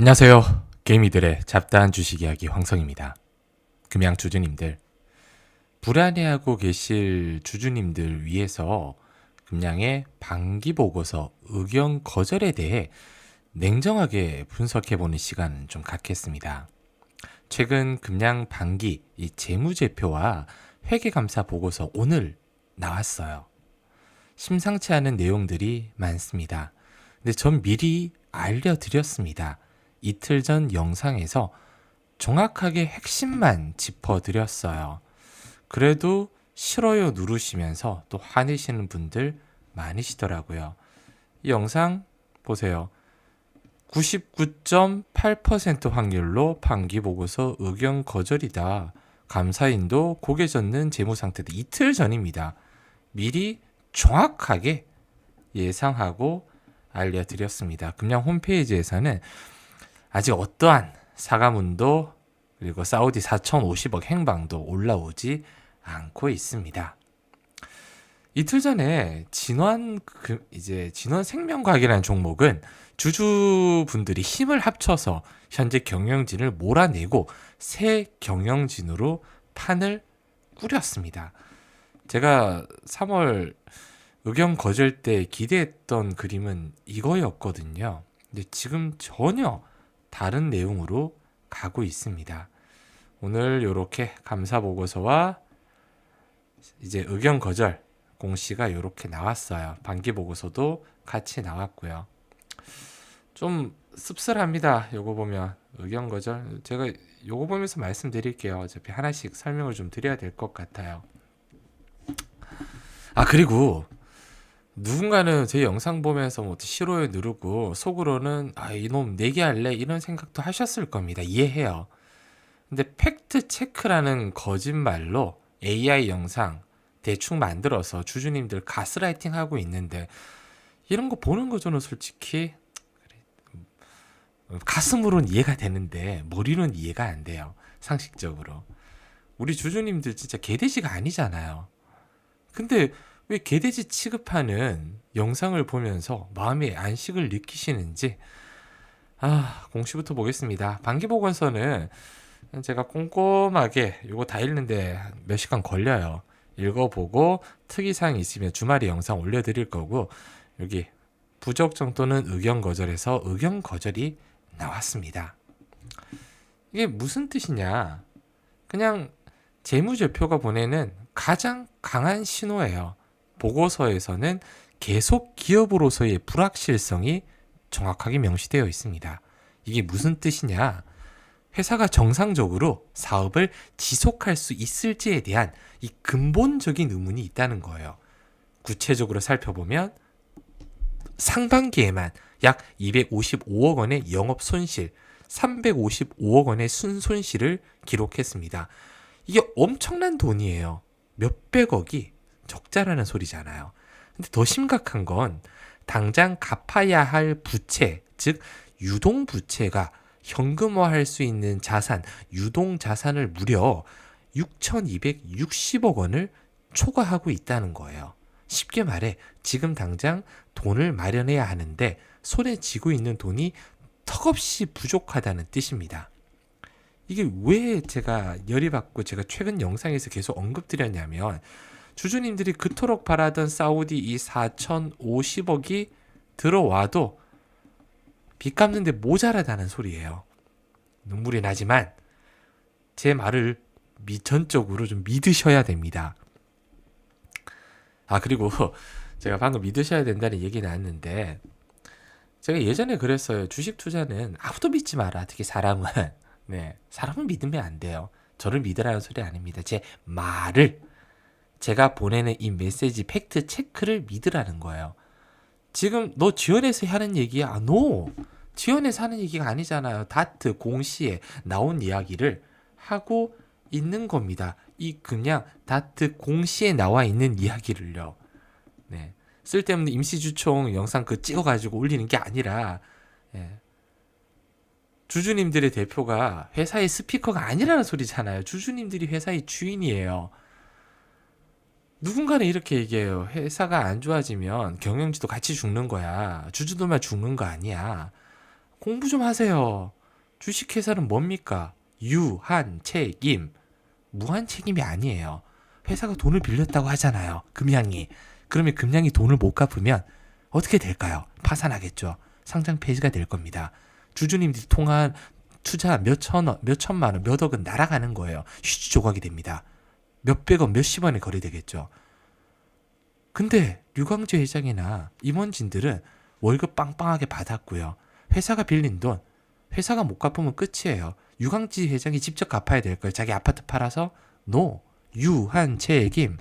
안녕하세요. 개미들의 잡다한 주식 이야기 황성입니다. 금양 주주님들, 불안해하고 계실 주주님들 위해서 금양의 반기 보고서 의견 거절에 대해 냉정하게 분석해보는 시간 좀 갖겠습니다. 최근 금양 반기 이 재무제표와 회계감사 보고서 오늘 나왔어요. 심상치 않은 내용들이 많습니다. 근데 전 미리 알려드렸습니다. 이틀 전 영상에서 정확하게 핵심만 짚어드렸어요. 그래도 싫어요 누르시면서 또 화내시는 분들 많으시더라고요. 이 영상 보세요. 99.8% 확률로 반기 보고서 의견 거절이다. 감사인도 고개 젓는 재무 상태도 이틀 전입니다. 미리 정확하게 예상하고 알려드렸습니다. 금양 홈페이지에서는 아직 어떠한 사과문도 그리고 사우디 4,050억 행방도 올라오지 않고 있습니다. 이틀 전에 진원 그 이제 진원 생명과학이라는 종목은 주주분들이 힘을 합쳐서 현재 경영진을 몰아내고 새 경영진으로 판을 꾸렸습니다. 제가 3월 의견 거절 때 기대했던 그림은 이거였거든요. 근데 지금 전혀 다른 내용으로 가고 있습니다. 오늘 이렇게 감사 보고서와 이제 의견 거절 공시가 이렇게 나왔어요. 반기 보고서도 같이 나왔고요. 좀 씁쓸합니다. 요거 보면 의견 거절 제가 요거 보면서 말씀드릴게요. 어차피 하나씩 설명을 좀 드려야 될 것 같아요. 아 그리고 누군가는 제 영상 보면서 뭐 싫어요 누르고 속으로는 아 이놈 내기 할래 이런 생각도 하셨을 겁니다. 이해해요. 근데 팩트 체크라는 거짓말로 AI 영상 대충 만들어서 주주님들 가스라이팅 하고 있는데 이런 거 보는 거 저는 솔직히 가슴으로는 이해가 되는데 머리로는 이해가 안 돼요. 상식적으로. 우리 주주님들 진짜 개돼지가 아니잖아요. 근데 왜 개돼지 취급하는 영상을 보면서 마음의 안식을 느끼시는지 아 공시부터 보겠습니다. 반기보건서는 제가 꼼꼼하게 이거 다 읽는데 몇 시간 걸려요. 읽어보고 특이사항 있으면 주말에 영상 올려드릴 거고 여기 부적 정도는 의견 거절해서 의견 거절이 나왔습니다. 이게 무슨 뜻이냐? 그냥 재무제표가 보내는 가장 강한 신호예요. 보고서에서는 계속 기업으로서의 불확실성이 정확하게 명시되어 있습니다. 이게 무슨 뜻이냐? 회사가 정상적으로 사업을 지속할 수 있을지에 대한 이 근본적인 의문이 있다는 거예요. 구체적으로 살펴보면 상반기에만 약 255억 원의 영업 손실, 355억 원의 순손실을 기록했습니다. 이게 엄청난 돈이에요. 몇백억이 적자라는 소리잖아요. 근데 더 심각한 건 당장 갚아야 할 부채, 즉 유동 부채가 현금화할 수 있는 자산, 유동 자산을 무려 6,260억 원을 초과하고 있다는 거예요. 쉽게 말해 지금 당장 돈을 마련해야 하는데 손에 쥐고 있는 돈이 턱없이 부족하다는 뜻입니다. 이게 왜 제가 열이 받고 제가 최근 영상에서 계속 언급드렸냐면 주주님들이 그토록 바라던 사우디 이 4,050억이 들어와도 빚 갚는데 모자라다는 소리예요. 눈물이 나지만 제 말을 미전적으로 좀 믿으셔야 됩니다. 아 그리고 제가 방금 믿으셔야 된다는 얘기 나왔는데 제가 예전에 그랬어요. 주식 투자는 아무도 믿지 마라. 특히 사람은 네 사람은 믿으면 안 돼요. 저를 믿으라는 소리 아닙니다. 제 말을 제가 보내는 이 메시지 팩트 체크를 믿으라는 거예요. 지금 너 지원해서 하는 얘기야? 아, 노. 지원해서 하는 얘기가 아니잖아요. 다트 공시에 나온 이야기를 하고 있는 겁니다. 이 그냥 다트 공시에 나와 있는 이야기를요. 네. 쓸데없는 임시주총 영상 그 찍어가지고 올리는 게 아니라 예. 주주님들의 대표가 회사의 스피커가 아니라는 소리잖아요. 주주님들이 회사의 주인이에요. 누군가는 이렇게 얘기해요. 회사가 안 좋아지면 경영지도 같이 죽는 거야. 주주들만 죽는 거 아니야. 공부 좀 하세요. 주식회사는 뭡니까? 유한 책임. 무한 책임이 아니에요. 회사가 돈을 빌렸다고 하잖아요. 금양이. 그러면 금양이 돈을 못 갚으면 어떻게 될까요? 파산하겠죠. 상장 폐지가 될 겁니다. 주주님들이 통한 투자 몇 천 원, 몇 천만 원, 몇 억은 날아가는 거예요. 휴지 조각이 됩니다. 몇백 원, 몇십 원에 거래되겠죠. 근데 류광재 회장이나 임원진들은 월급 빵빵하게 받았고요. 회사가 빌린 돈, 회사가 못 갚으면 끝이에요. 유광지 회장이 직접 갚아야 될 거예요. 자기 아파트 팔아서 노 유한 책임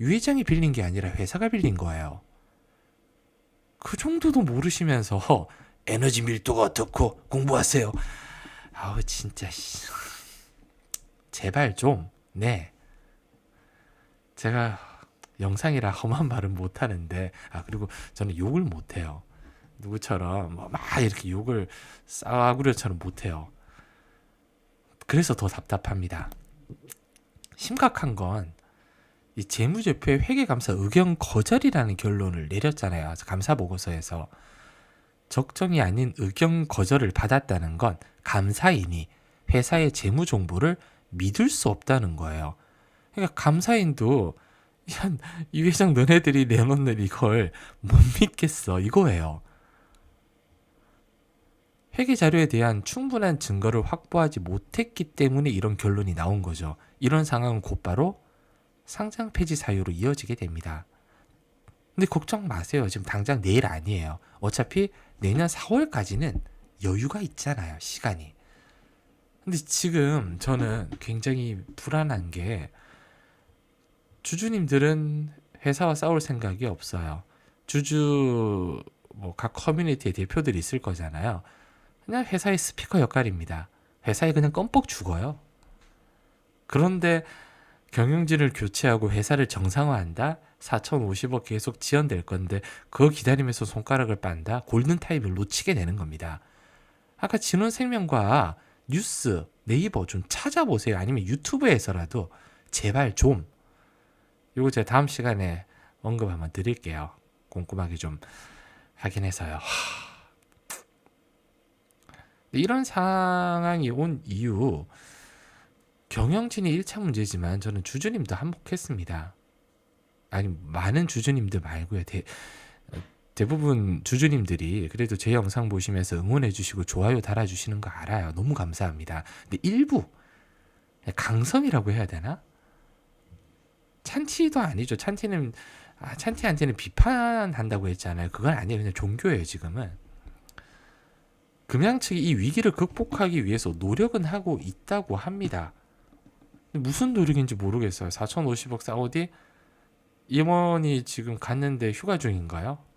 유 회장이 빌린 게 아니라 회사가 빌린 거예요. 그 정도도 모르시면서 에너지 밀도가 어떻고 공부하세요. 아우 진짜 씨. 제발 좀 네. 제가 영상이라 험한 말은 못 하는데 아 그리고 저는 욕을 못 해요. 누구처럼 뭐 막 이렇게 욕을 싸구려처럼 못 해요. 그래서 더 답답합니다. 심각한 건 이 재무제표의 회계감사 의견 거절이라는 결론을 내렸잖아요. 감사 보고서에서 적정이 아닌 의견 거절을 받았다는 건 감사인이 회사의 재무 정보를 믿을 수 없다는 거예요. 그러니까 감사인도 야, 이 회장 너네들이 내놓는 이걸 못 믿겠어 이거예요. 회계 자료에 대한 충분한 증거를 확보하지 못했기 때문에 이런 결론이 나온 거죠. 이런 상황은 곧바로 상장 폐지 사유로 이어지게 됩니다. 근데 걱정 마세요. 지금 당장 내일 아니에요. 어차피 내년 4월까지는 여유가 있잖아요. 시간이. 근데 지금 저는 굉장히 불안한 게 주주님들은 회사와 싸울 생각이 없어요. 주주 뭐 각 커뮤니티의 대표들이 있을 거잖아요. 그냥 회사의 스피커 역할입니다. 회사에 그냥 껌뻑 죽어요. 그런데 경영진을 교체하고 회사를 정상화한다? 4,050억 계속 지연될 건데 그거 기다리면서 손가락을 빤다? 골든타임을 놓치게 되는 겁니다. 아까 진원생명과 뉴스, 네이버 좀 찾아보세요. 아니면 유튜브에서라도 제발 좀 이거 제가 다음 시간에 언급 한번 드릴게요. 꼼꼼하게 좀 확인해서요. 이런 상황이 온 이유 경영진이 1차 문제지만 저는 주주님도 한몫했습니다. 아니 많은 주주님들 말고요. 대, 대부분 주주님들이 그래도 제 영상 보시면서 응원해 주시고 좋아요 달아 주시는 거 알아요. 너무 감사합니다. 근데 일부 강성이라고 해야 되나? 찬티도 아니죠. 찬티는 아, 찬티한테는 비판한다고 했잖아요. 그건 아니에요. 그냥 종교예요, 지금은. 금양 측이 이 위기를 극복하기 위해서 노력은 하고 있다고 합니다. 무슨 노력인지 모르겠어요. 4,050억 사우디 임원이 지금 갔는데 휴가 중인가요?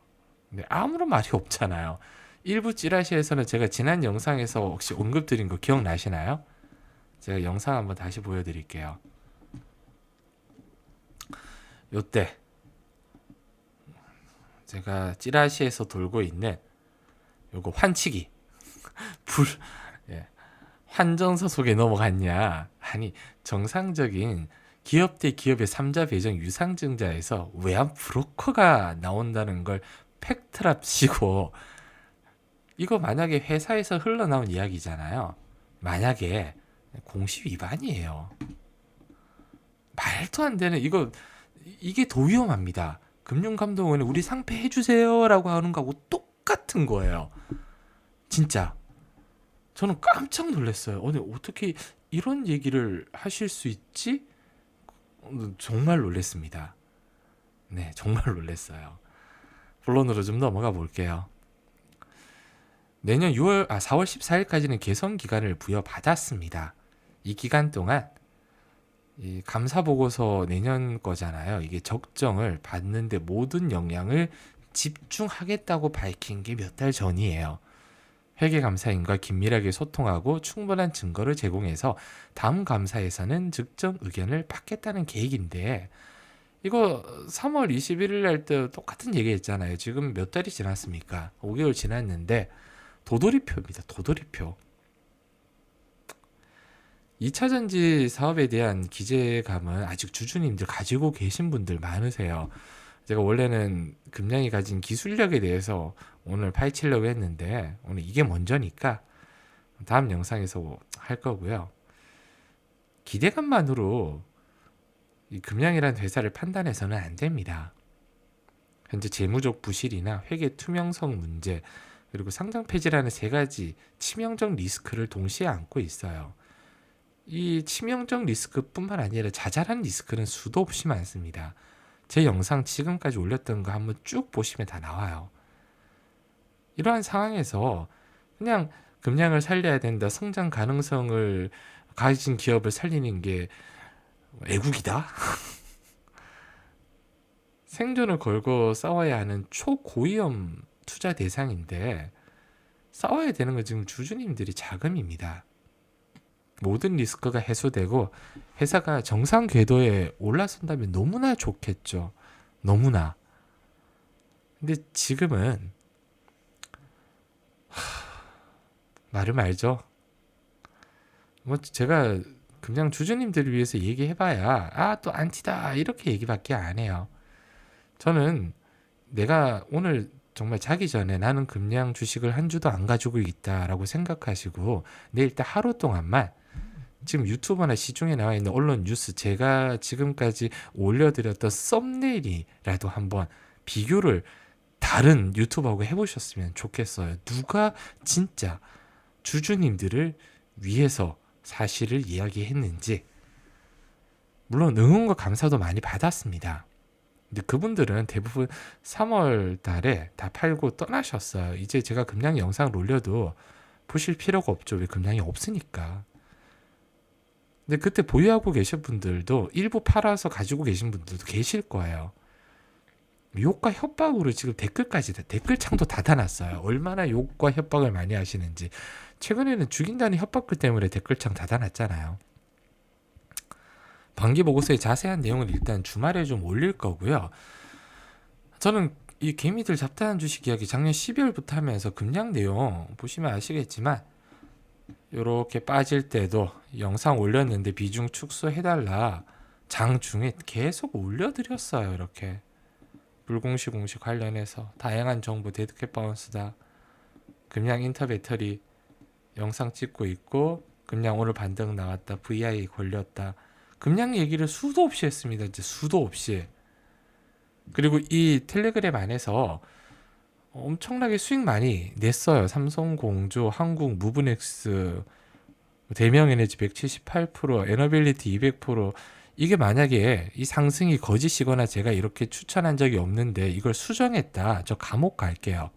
네, 아무런 말이 없잖아요. 일부 찌라시에서는 제가 지난 영상에서 혹시 언급드린 거 기억나시나요? 제가 영상 한번 다시 보여드릴게요. 요때 제가 찌라시에서 돌고 있는 요거 환치기 불 예. 환전서 속에 넘어갔냐? 아니 정상적인 기업 대 기업의 삼자 배정 유상증자에서 외환 브로커가 나온다는 걸 팩트랍시고 이거 만약에 회사에서 흘러나온 이야기잖아요. 만약에 공시 위반이에요. 말도 안 되는 이거 이게 더 위험합니다. 금융감독원에 우리 상패 해주세요라고 하는 거하고 똑같은 거예요. 진짜. 저는 깜짝 놀랐어요. 오늘 어떻게 이런 얘기를 하실 수 있지? 정말 놀랐습니다. 네, 정말 놀랐어요. 본론으로 좀 넘어가 볼게요. 내년 6월 아 4월 14일까지는 개선 기간을 부여받았습니다. 이 기간 동안 이 감사 보고서 내년 거잖아요. 이게 적정을 받는데 모든 역량을 집중하겠다고 밝힌 게 몇 달 전이에요. 회계 감사인과 긴밀하게 소통하고 충분한 증거를 제공해서 다음 감사에서는 즉정 의견을 받겠다는 계획인데 이거 3월 21일 날 때 똑같은 얘기 했잖아요. 지금 몇 달이 지났습니까? 5개월 지났는데 도돌이표입니다. 도돌이표. 2차 전지 사업에 대한 기재감은 아직 주주님들 가지고 계신 분들 많으세요. 제가 원래는 금량이 가진 기술력에 대해서 오늘 파헤치려고 했는데 오늘 이게 먼저니까 다음 영상에서 할 거고요. 기대감만으로 이 금양이라는 회사를 판단해서는 안 됩니다. 현재 재무적 부실이나 회계 투명성 문제 그리고 상장 폐지라는 세 가지 치명적 리스크를 동시에 안고 있어요. 이 치명적 리스크뿐만 아니라 자잘한 리스크는 수도 없이 많습니다. 제 영상 지금까지 올렸던 거 한번 쭉 보시면 다 나와요. 이러한 상황에서 그냥 금량을 살려야 된다, 성장 가능성을 가진 기업을 살리는 게 애국이다? 생존을 걸고 싸워야 하는 초고위험 투자 대상인데 싸워야 되는 건 지금 주주님들이 자금입니다. 모든 리스크가 해소되고 회사가 정상 궤도에 올라선다면 너무나 좋겠죠. 너무나. 근데 지금은 하, 말을 말죠. 뭐 제가 그냥 주주님들을 위해서 얘기해봐야 아 또 안티다 이렇게 얘기밖에 안 해요. 저는 내가 오늘 정말 자기 전에 나는 금량 주식을 한 주도 안 가지고 있다라고 생각하시고 내일 딱 하루 동안만 지금 유튜버나 시중에 나와 있는 언론 뉴스 제가 지금까지 올려드렸던 썸네일이라도 한번 비교를 다른 유튜버하고 해보셨으면 좋겠어요. 누가 진짜 주주님들을 위해서 사실을 이야기했는지 물론 응원과 감사도 많이 받았습니다. 근데 그분들은 대부분 3월 달에 다 팔고 떠나셨어요. 이제 제가 금량 영상을 올려도 보실 필요가 없죠. 왜 금량이 없으니까. 근데 그때 보유하고 계신 분들도 일부 팔아서 가지고 계신 분들도 계실 거예요. 욕과 협박으로 지금 댓글까지 댓글창도 닫아놨어요. 얼마나 욕과 협박을 많이 하시는지. 최근에는 죽인다는 협박글 때문에 댓글창 닫아놨잖아요. 반기 보고서의 자세한 내용을 일단 주말에 좀 올릴 거고요. 저는 이 개미들 잡다한 주식 이야기 작년 12월부터 하면서 금량 내용 보시면 아시겠지만 이렇게 빠질 때도 영상 올렸는데 비중 축소해달라 장 중에 계속 올려드렸어요 이렇게 불공시 공시 관련해서 다양한 정보 데드캣 바운스다 금량 인터 배터리 영상 찍고 있고 금량 오늘 반등 나왔다 VI 걸렸다 금량 얘기를 수도 없이 했습니다 이제 수도 없이 그리고 이 텔레그램 안에서 엄청나게 수익 많이 냈어요. 삼성공조, 한국 무브넥스, 대명에너지 178%, 에너빌리티 200%. 이게 만약에 이 상승이 거짓이거나 제가 이렇게 추천한 적이 없는데 이걸 수정했다. 저 감옥 갈게요.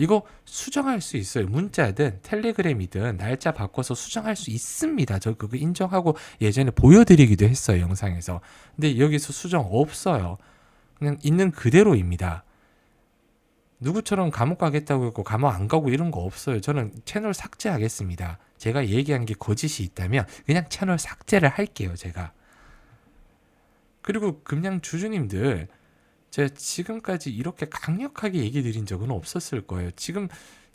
이거 수정할 수 있어요. 문자든 텔레그램이든 날짜 바꿔서 수정할 수 있습니다. 저 그거 인정하고 예전에 보여드리기도 했어요. 영상에서. 근데 여기서 수정 없어요. 그냥 있는 그대로입니다. 누구처럼 감옥 가겠다고 했고 감옥 안 가고 이런 거 없어요. 저는 채널 삭제하겠습니다. 제가 얘기한 게 거짓이 있다면 그냥 채널 삭제를 할게요. 제가. 그리고 그냥 주주님들 제가 지금까지 이렇게 강력하게 얘기 드린 적은 없었을 거예요. 지금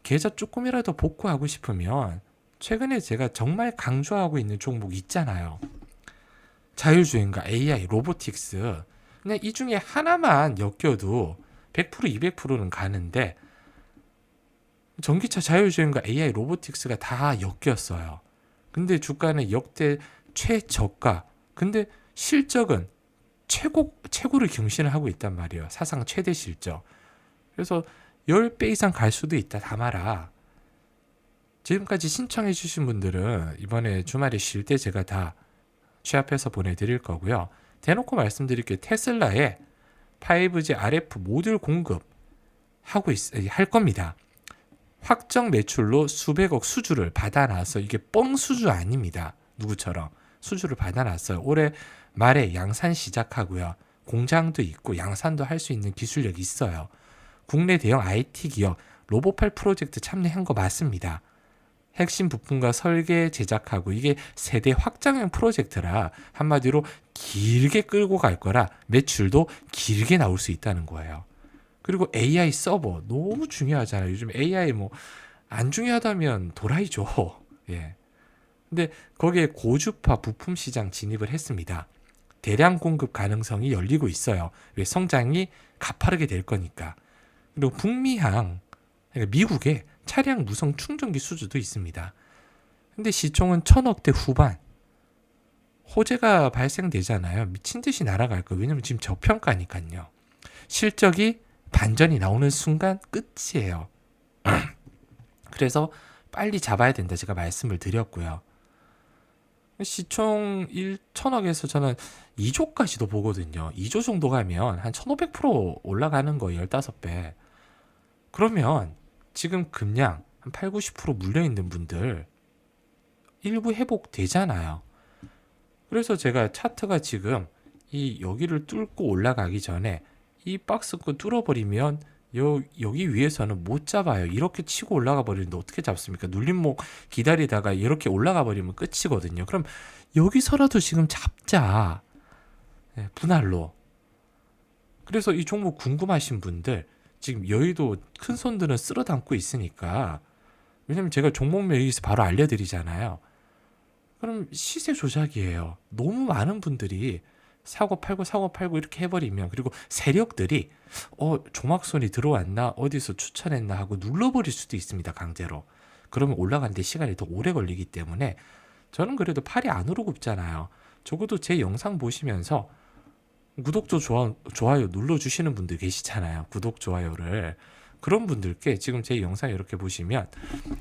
계좌 조금이라도 복구하고 싶으면 최근에 제가 정말 강조하고 있는 종목 있잖아요. 자율주행과 AI, 로보틱스. 그냥 이 중에 하나만 엮여도 100% 200%는 가는데 전기차 자율주행과 AI 로보틱스가 다 엮였어요. 근데 주가는 역대 최저가. 근데 실적은 최고 최고를 경신을 하고 있단 말이에요. 사상 최대 실적. 그래서 10배 이상 갈 수도 있다. 담아라. 지금까지 신청해 주신 분들은 이번에 주말에 쉴 때 제가 다 취합해서 보내드릴 거고요. 대놓고 말씀드릴게요. 테슬라에 5G RF 모듈 공급 하고 있, 할 겁니다. 확정 매출로 수백억 수주를 받아놔서 이게 뻥 수주 아닙니다. 누구처럼 수주를 받아놨어요. 올해 말에 양산 시작하고요. 공장도 있고 양산도 할 수 있는 기술력이 있어요. 국내 대형 IT 기업 로보팔 프로젝트 참여한 거 맞습니다. 핵심 부품과 설계 제작하고 이게 세대 확장형 프로젝트라 한마디로 길게 끌고 갈 거라 매출도 길게 나올 수 있다는 거예요. 그리고 AI 서버 너무 중요하잖아요. 요즘 AI 뭐 안 중요하다면 도라이죠. 예. 근데 거기에 고주파 부품 시장 진입을 했습니다. 대량 공급 가능성이 열리고 있어요. 왜 성장이 가파르게 될 거니까. 그리고 북미항 그러니까 미국에 차량 무성 충전기 수주도 있습니다. 근데 시총은 천억대 후반. 호재가 발생되잖아요. 미친 듯이 날아갈 거예요. 왜냐면 지금 저평가니까요. 실적이 반전이 나오는 순간 끝이에요. 그래서 빨리 잡아야 된다 제가 말씀을 드렸고요. 시총 1천억에서 저는 2조까지도 보거든요. 2조 정도 가면 한 1500% 올라가는 거 15배. 그러면 지금 금량 한 8, 90% 물려 있는 분들 일부 회복 되잖아요. 그래서 제가 차트가 지금 이 여기를 뚫고 올라가기 전에 이 박스권 뚫어버리면 여, 여기 위에서는 못 잡아요. 이렇게 치고 올라가 버리는데 어떻게 잡습니까? 눌림목 기다리다가 이렇게 올라가 버리면 끝이거든요. 그럼 여기서라도 지금 잡자. 네, 분할로. 그래서 이 종목 궁금하신 분들 지금 여의도 큰 손들은 쓸어 담고 있으니까 왜냐면 제가 종목명 여기서 바로 알려드리잖아요. 그럼 시세 조작이에요. 너무 많은 분들이 사고 팔고 사고 팔고 이렇게 해버리면 그리고 세력들이 어 조막손이 들어왔나 어디서 추천했나 하고 눌러버릴 수도 있습니다 강제로. 그러면 올라가는데 시간이 더 오래 걸리기 때문에 저는 그래도 팔이 안으로 굽잖아요. 적어도 제 영상 보시면서 구독조 좋아, 좋아요 눌러주시는 분들 계시잖아요 구독 좋아요를. 그런 분들께 지금 제 영상 이렇게 보시면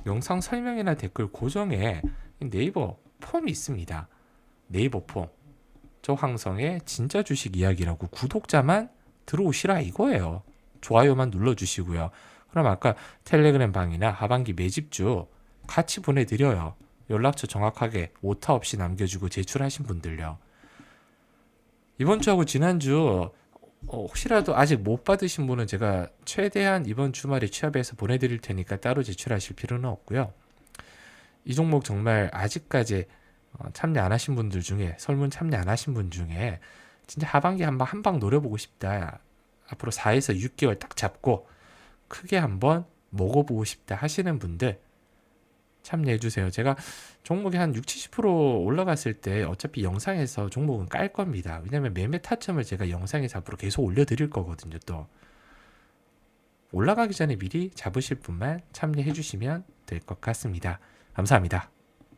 영상 설명이나 댓글 고정에 네이버 폼이 있습니다. 네이버 폼 저 황성의 진짜 주식 이야기라고 구독자만 들어오시라 이거예요. 좋아요만 눌러주시고요. 그럼 아까 텔레그램 방이나 하반기 매집주 같이 보내드려요. 연락처 정확하게 오타 없이 남겨주고 제출하신 분들요. 이번 주하고 지난주 어, 혹시라도 아직 못 받으신 분은 제가 최대한 이번 주말에 취합해서 보내드릴 테니까 따로 제출하실 필요는 없고요. 이 종목 정말 아직까지 어, 참여 안 하신 분들 중에 설문 참여 안 하신 분 중에 진짜 하반기 한방 한방 노려보고 싶다. 앞으로 4에서 6개월 딱 잡고 크게 한번 먹어보고 싶다 하시는 분들 참여해 주세요. 제가 종목이 한 6, 70% 올라갔을 때 어차피 영상에서 종목은 깔 겁니다. 왜냐면 매매 타점을 제가 영상에서 앞으로 계속 올려드릴 거거든요. 또 올라가기 전에 미리 잡으실 분만 참여해 주시면 될 것 같습니다. 감사합니다.